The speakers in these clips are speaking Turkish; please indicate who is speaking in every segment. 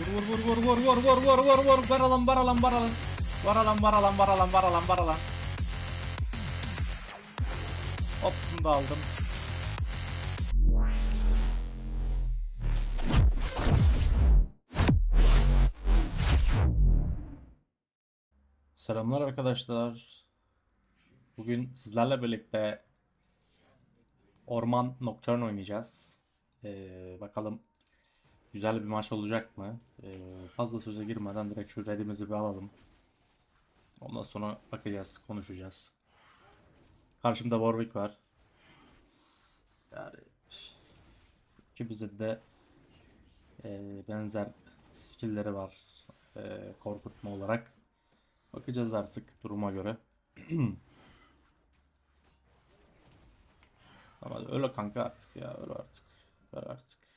Speaker 1: Vur vur vur vur vur vur vur vur vur vur var alan var alan var alan var alan var alan var alan var alan var alan Hop bunu da aldım. Selamlar arkadaşlar. Bugün sizlerle birlikte Orman Nocturne oynayacağız. Ee, bakalım güzel bir maç olacak mı? Ee, fazla söze girmeden direkt şu redimizi bir alalım. Ondan sonra bakacağız, konuşacağız. Karşımda Warwick var. Yani ikimizin de e, benzer skill'leri var e, korkutma olarak. Bakacağız artık duruma göre. Ama öyle kanka artık ya öyle artık. Ver artık.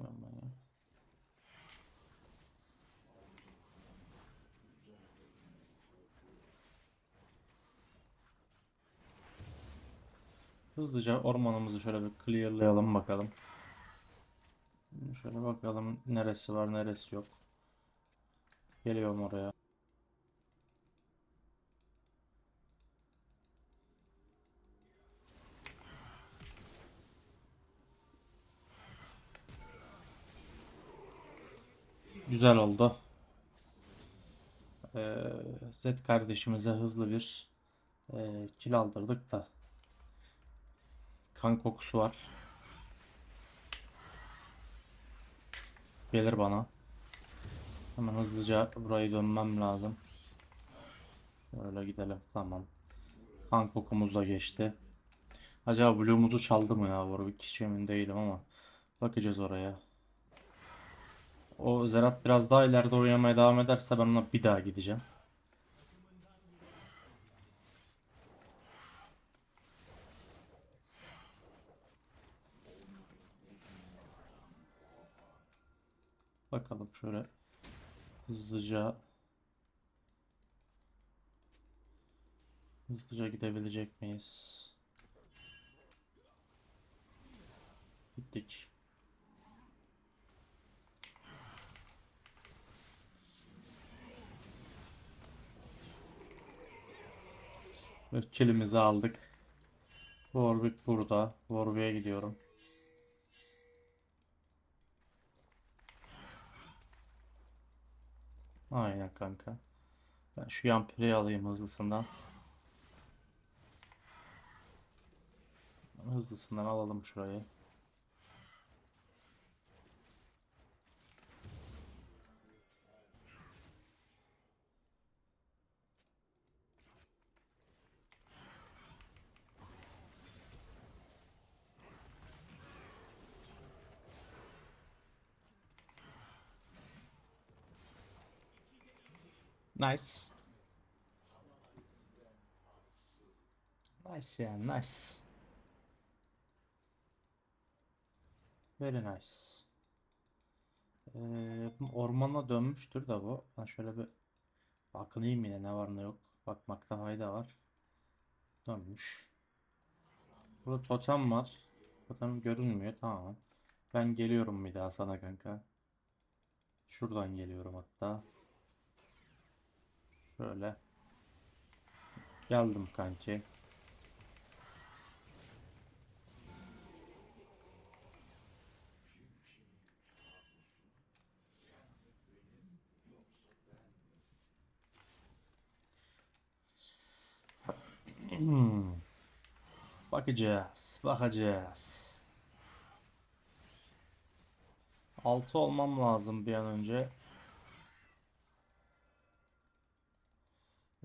Speaker 1: Çıkmıyorum ben ya. Hızlıca ormanımızı şöyle bir clearlayalım bakalım. Şöyle bakalım neresi var neresi yok. Geliyorum oraya. Güzel oldu. Ee, Zed kardeşimize hızlı bir e, kill aldırdık da. Kan kokusu var. Gelir bana. Hemen hızlıca burayı dönmem lazım. Şöyle gidelim. Tamam. Kan kokumuz da geçti. Acaba Blue'umuzu çaldı mı ya? Warwick hiç emin değilim ama. Bakacağız oraya. O Zerat biraz daha ileride oynamaya devam ederse ben ona bir daha gideceğim. Bakalım şöyle hızlıca hızlıca gidebilecek miyiz? Gittik. Kilimizi aldık. Warwick burada. Warwick'e gidiyorum. Aynen kanka. Ben şu yampiri alayım hızlısından. Hızlısından alalım şurayı. Nice. Nice yani nice. Very nice. Ee, ormana dönmüştür da bu. Ben şöyle bir bakınayım yine ne var ne yok. Bakmakta fayda var. Dönmüş. Burada totem var. Totem görünmüyor tamam. Ben geliyorum bir daha sana kanka. Şuradan geliyorum hatta. Şöyle. Geldim kanki. Hmm. Bakacağız, bakacağız. 6 olmam lazım bir an önce.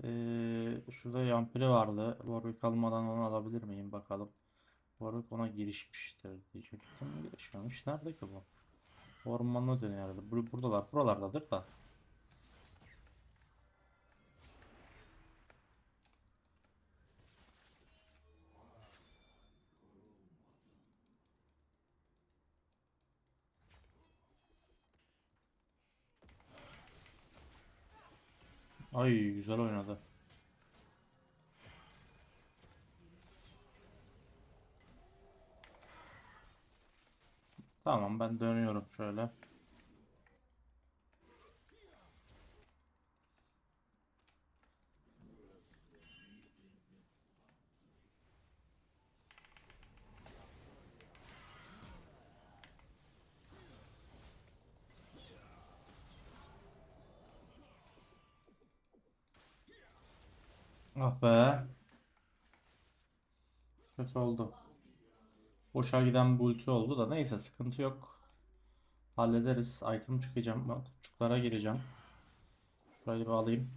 Speaker 1: Ee, şurada yampiri vardı. Warwick almadan onu alabilir miyim bakalım. Warwick ona girişmiştir diyecektim. Girişmemiş. Nerede ki bu? Ormana dönüyordu. Bur buradalar. Buralardadır da. Ay güzel oynadı. Tamam ben dönüyorum şöyle. Ah be. Kötü oldu. Boşa giden bir oldu da neyse sıkıntı yok. Hallederiz. Item çıkacağım. Ben kurtçuklara gireceğim. Şurayı bir alayım.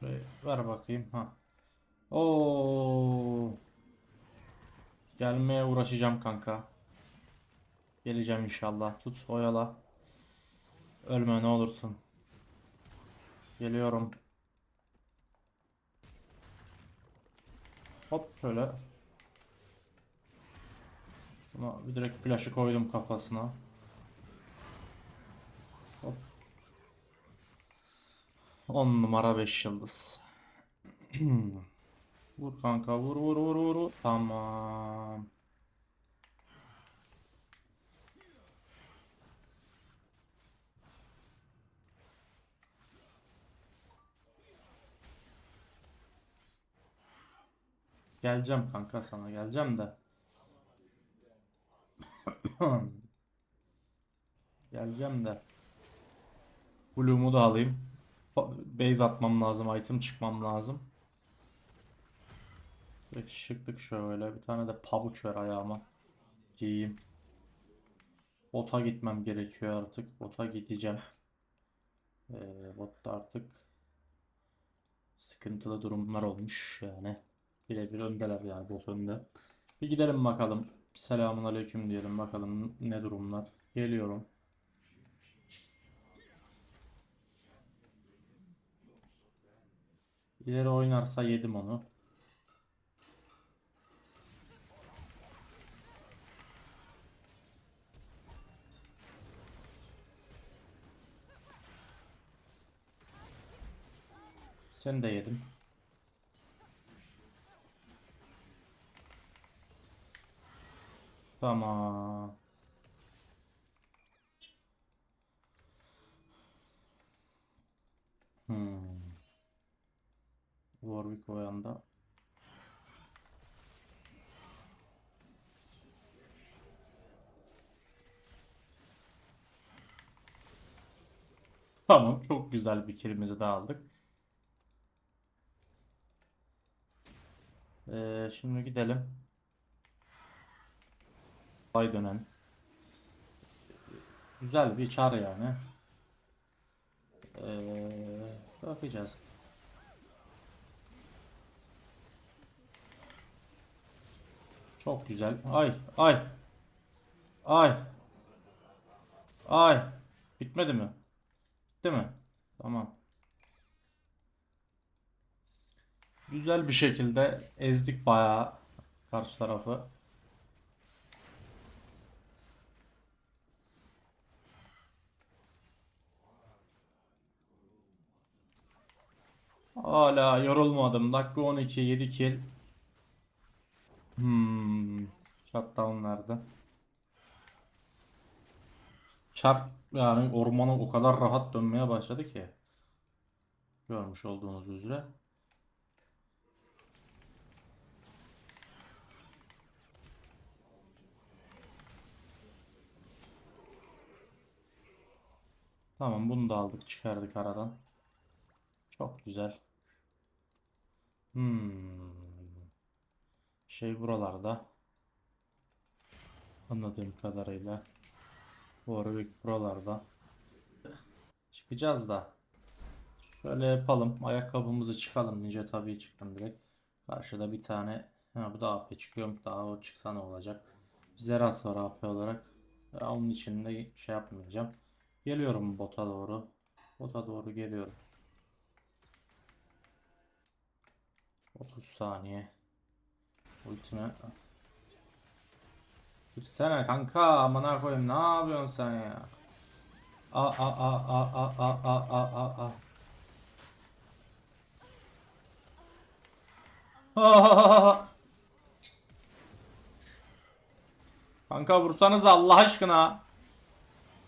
Speaker 1: Şurayı ver bakayım. Ha. Oo. Gelmeye uğraşacağım kanka. Geleceğim inşallah. Tut oyala. Ölme ne olursun. Geliyorum. Hop şöyle. Buna bir direkt flaşı koydum kafasına. Hop. 10 numara 5 yıldız. Vur kanka vur vur vur. vur. Tamam. Geleceğim kanka sana geleceğim de. Geleceğim de. Blue'umu da alayım. Ba- Base atmam lazım. Item çıkmam lazım. Peki şıktık şöyle. Bir tane de pabuç ver ayağıma. Giyeyim. Bota gitmem gerekiyor artık. Bota gideceğim. Ee, botta artık sıkıntılı durumlar olmuş yani. Birebir öndeler yani bot önde. Bir gidelim bakalım. Selamun aleyküm diyelim bakalım ne durumlar. Geliyorum. İleri oynarsa yedim onu. Seni de yedim. Tamam. Hmm. Warwick o yanda. Tamam, çok güzel bir kilimizi de aldık. Ee, şimdi gidelim. Ay dönen. Güzel bir çar yani. Ee, bakacağız. Çok güzel. Ay, ay. Ay. Ay. Bitmedi mi? Bitti mi? Tamam. Güzel bir şekilde ezdik bayağı karşı tarafı. Hala yorulmadım. Dakika 12 7 kill. Hmm. Shutdown nerede? Çarp yani ormana o kadar rahat dönmeye başladı ki. Görmüş olduğunuz üzere. Tamam bunu da aldık çıkardık aradan. Çok güzel. Hmm. Şey buralarda. Anladığım kadarıyla. Warwick buralarda. Çıkacağız da. Şöyle yapalım. Ayakkabımızı çıkalım. Ninja tabii çıktım direkt. Karşıda bir tane. Ha, bu da AP çıkıyor. Daha o çıksa ne olacak? Zerat var AP olarak. Onun için de şey yapmayacağım. Geliyorum bota doğru. Bota doğru geliyorum. 30 saniye. Ultime. Girsene kanka amına koyayım ne yapıyorsun sen ya? A a a a a a a a a a. Kanka vursanız Allah aşkına.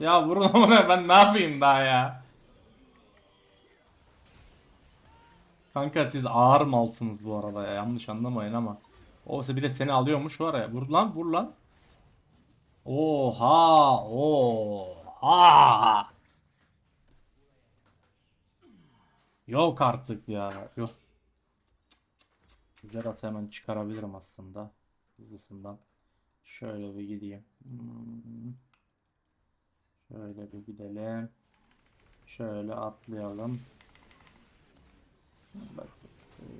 Speaker 1: Ya vurun ona ben ne yapayım daha ya. Kanka siz ağır malsınız bu arada ya. Yanlış anlamayın ama. Oysa bir de seni alıyormuş var ya. Vur lan vur lan. Oha! Oha! Yok artık ya. Yok. Zerat'ı hemen çıkarabilirim aslında. Hızlısından. Şöyle bir gideyim. Hmm. Şöyle bir gidelim. Şöyle atlayalım.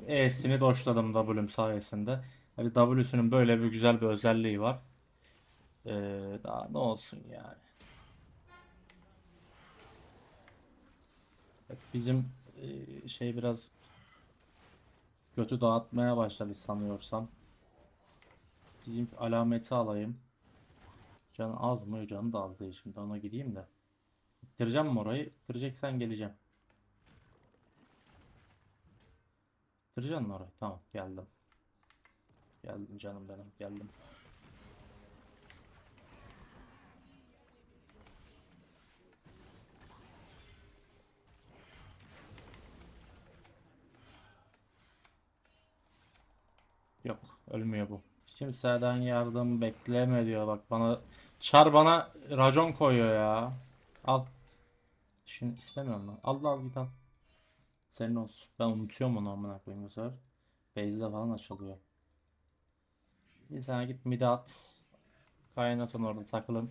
Speaker 1: E'sini doşladım W'm sayesinde. Hani W'sünün böyle bir güzel bir özelliği var. Ee, daha ne olsun yani. Evet, bizim e, şey biraz götü dağıtmaya başladı sanıyorsam. Bizim alameti alayım. Can az mı? Canı da az değil şimdi ona gideyim de. İttireceğim mi orayı? İttireceksen geleceğim. İttireceksin mi orayı? Tamam geldim. Geldim canım benim geldim. Yok ölmüyor bu. Kimseden yardım bekleme diyor bak bana. Çar bana racon koyuyor ya. Al. Şimdi istemiyorum lan. Al al git al. Senin olsun. Ben unutuyorum onu amına koyayım bu sefer. Base'de falan açılıyor. Bir sana git mid at. Kaynatın orada takılın.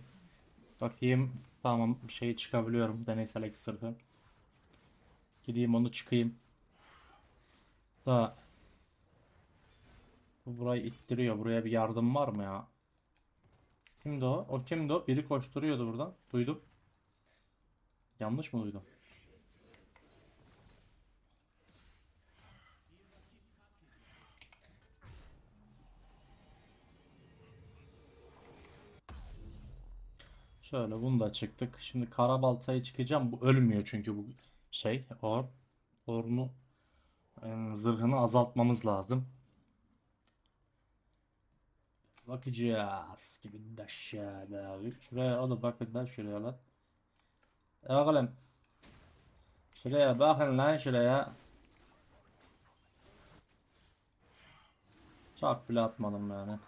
Speaker 1: Bakayım. Tamam bir şey çıkabiliyorum. Deneysel ekstrası. Gideyim onu çıkayım. Da bu burayı ittiriyor. Buraya bir yardım var mı ya? Kimdi o? O kimdi o? Biri koşturuyordu buradan. Duydum. Yanlış mı duydum? Şöyle bunu da çıktık. Şimdi karabaltayı çıkacağım. Bu ölmüyor çünkü bu şey. Or. Orunu e, zırhını azaltmamız lazım. Bakacağız gibi aşağıda. Şuraya o da bakın lan şuraya lan. E Oğlum. Şuraya bakın lan şuraya. Çok bile atmadım yani.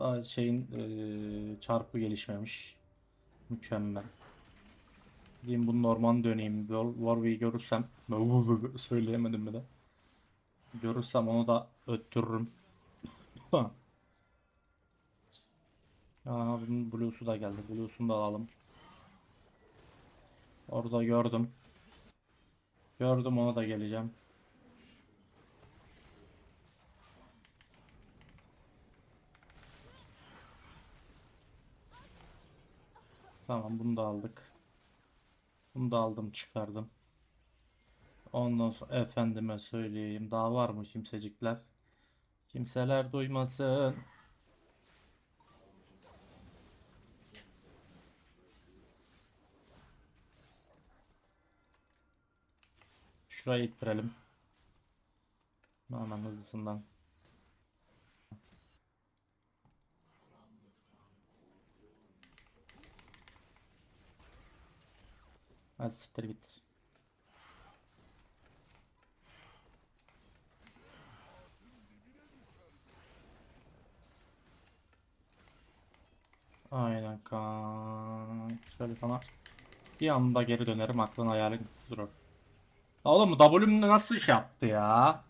Speaker 1: Daha şeyin eee, çarpı gelişmemiş. Mükemmel. Diyeyim bunun orman döneyim. War- Warwick'i görürsem söyleyemedim bile. Görürsem onu da öttürürüm. Ha. Aa, bunun Blue'su da geldi. Blue'sunu da alalım. Orada gördüm. Gördüm ona da geleceğim. Tamam bunu da aldık. Bunu da aldım çıkardım. Ondan sonra efendime söyleyeyim. Daha var mı kimsecikler? Kimseler duymasın. Şurayı ittirelim. Hemen hızlısından. Hadi siktir git. Aynen kan. Şöyle sana bir anda geri dönerim aklın hayalin durur. Oğlum W'm nasıl iş yaptı ya?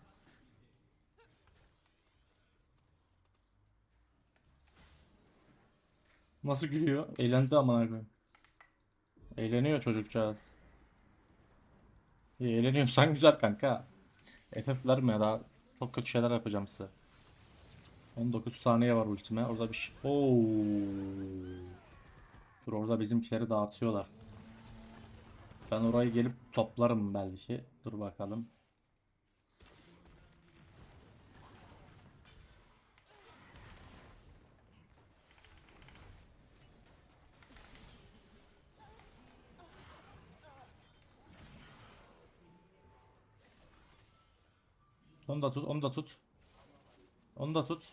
Speaker 1: Nasıl gülüyor? Eğlendi amına koyayım. Eğleniyor çocukcağız. İyi, eğleniyorsan güzel kanka. FF verme daha çok kötü şeyler yapacağım size. 19 saniye var ultime. Orada bir şey. Oo. Dur orada bizimkileri dağıtıyorlar. Ben orayı gelip toplarım belki. Dur bakalım. Onu da tut, onu da tut. Onu da tut.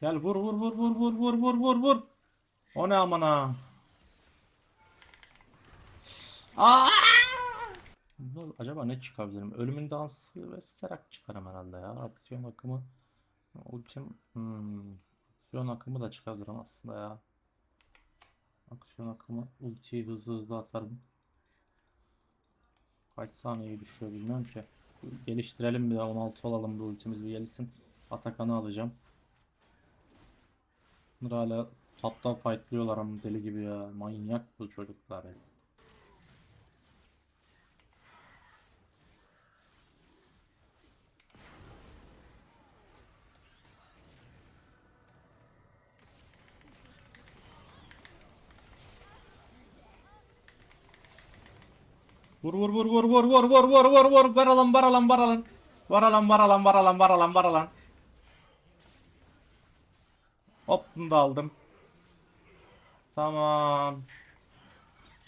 Speaker 1: Gel vur vur vur vur vur vur vur vur vur. O ne amına? Aa! Acaba ne çıkabilirim? Ölümün dansı ve sterak çıkarım herhalde ya. Akıtıyorum akımı. Ultim. Hmm. Aksiyon akımı da çıkabilirim aslında ya. Aksiyon akımı. Ultiyi hızlı hızlı atarım. Kaç saniyeye düşüyor bilmiyorum ki. Geliştirelim bir de 16 olalım bir ultimiz bir gelsin. Atakan'ı alacağım. Bunlar hala toptan fightlıyorlar ama deli gibi ya. Manyak bu çocuklar ya. Vur vur vur vur vur vur vur vur vur vur varalım varalım varalım varalım varalım varalım varalım varalım Hop bunu da aldım. Tamam.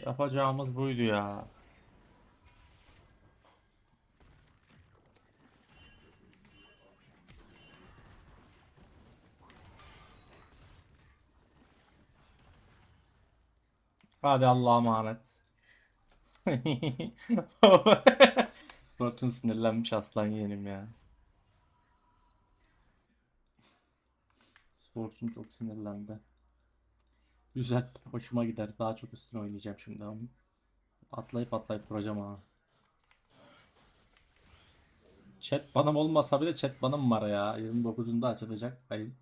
Speaker 1: Yapacağımız buydu ya. Hadi Allah'a emanet. Sportun sinirlenmiş aslan yeğenim ya. Sportun çok sinirlendi. Güzel, hoşuma gider. Daha çok üstüne oynayacağım şimdi ama. Atlayıp atlayıp duracağım ha. Chat banım olmasa bile chat banım var ya. 29'unda açılacak ayın.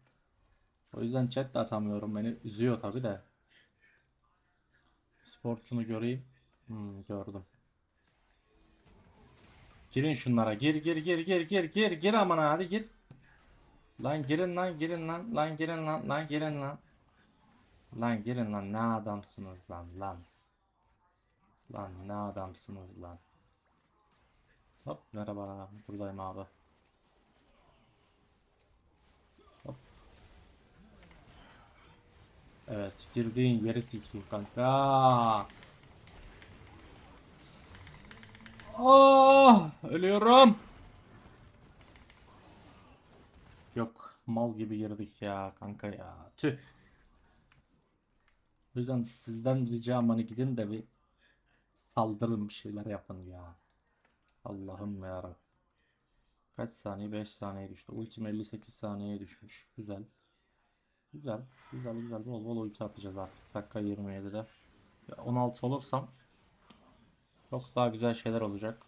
Speaker 1: O yüzden chat de atamıyorum. Beni üzüyor tabi de. Sportunu göreyim. Hmm, gördüm. Girin şunlara. Gir gir gir gir gir gir gir aman hadi gir. Lan girin lan girin lan lan girin lan lan girin lan. Lan girin lan ne adamsınız lan lan. Lan ne adamsınız lan. Hop merhaba buradayım abi. Hop. Evet girdiğin yeri sikeyim kanka. Oh, ölüyorum. Yok mal gibi girdik ya kanka ya. Tüh. O yüzden sizden ricam hani gidin de bir saldırın bir şeyler yapın ya. Allah'ım ya Kaç saniye? 5 saniye düştü. Ultim 58 saniyeye düşmüş. Güzel. Güzel. Güzel güzel. Bol bol ulti atacağız artık. Dakika 27'de. Ya 16 olursam çok daha güzel şeyler olacak.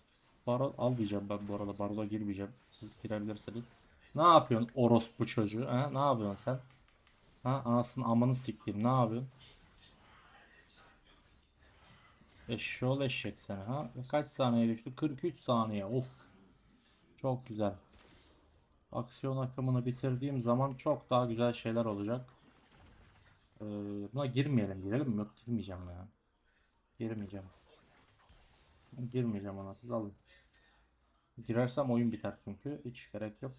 Speaker 1: Baro almayacağım ben bu arada. Baro'da girmeyeceğim. Siz girebilirsiniz. Ne yapıyorsun orospu çocuğu? Ha? Ne yapıyorsun sen? Ha? Anasının amını sikeyim. Ne yapıyorsun? Eşşoğlu eşek seni ha. Kaç saniye düştü? 43 saniye. Of. Çok güzel. Aksiyon akımını bitirdiğim zaman çok daha güzel şeyler olacak. Ee, buna girmeyelim. Girelim mi? Yok girmeyeceğim ya. Girmeyeceğim. Girmeyeceğim ona siz alın. Girersem oyun biter çünkü. Hiç gerek yok.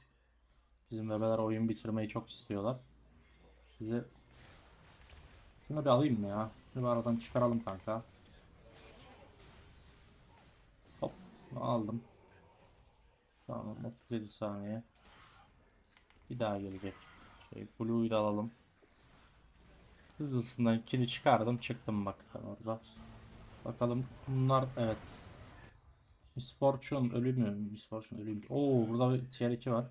Speaker 1: Bizim bebeler oyun bitirmeyi çok istiyorlar. Size şunu bir alayım mı ya? Şunu bir aradan çıkaralım kanka. Hop aldım. Tamam 37 saniye. Bir daha gelecek. Şey, Blue'yu da alalım. Hızlısından kili çıkardım çıktım bak orada. Bakalım bunlar evet. Miss Fortune ölü mü? Miss Fortune ölü mü? Oo burada bir tier 2 var.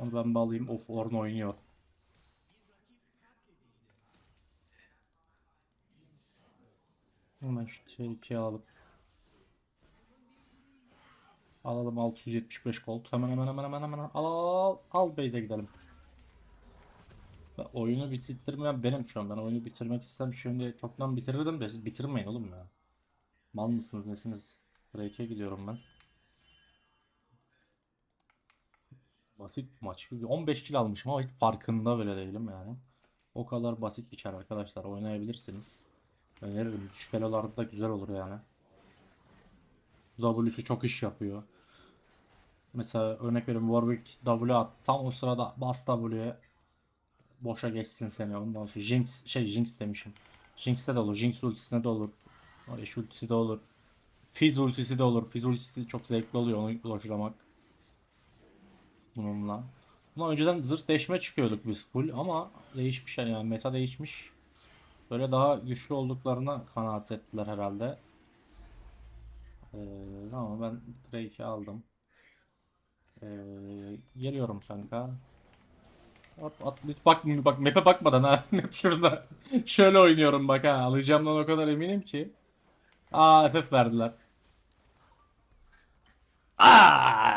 Speaker 1: Onu ben bir alayım. Of Orn oynuyor. Hemen şu tier 2'yi alalım. Alalım 675 gold. Hemen hemen hemen hemen hemen al al al, base'e gidelim. Oyunu bitirmeyen benim şu an. Ben oyunu bitirmek istesem şimdi çoktan bitirirdim de siz bitirmeyin oğlum ya. Mal mısınız nesiniz? Break'e gidiyorum ben. Basit bir maç. 15 kill almışım ama hiç farkında bile değilim yani. O kadar basit bir arkadaşlar. Oynayabilirsiniz. Öneririm. Düşük elolarda da güzel olur yani. W'su çok iş yapıyor. Mesela örnek veriyorum Warwick W at. Tam o sırada bas W'ye. Boşa geçsin seni. Ondan sonra Jinx şey Jinx demişim. Jinx'te de olur. Jinx ultisinde de olur. Eş ultisi de olur. Fizz ultisi de olur. Fizz ultisi çok zevkli oluyor onu ulaştırmak. Bununla. Ulan önceden zırt deşme çıkıyorduk biz full ama değişmiş yani meta değişmiş. Böyle daha güçlü olduklarına kanaat ettiler herhalde. Ee, ama ben Drake'i aldım. Ee, geliyorum kanka. At, at, bak, bak map'e bakmadan ha. Şurada. Şöyle oynuyorum bak ha. Alacağımdan o kadar eminim ki. Aa FF verdiler. Aa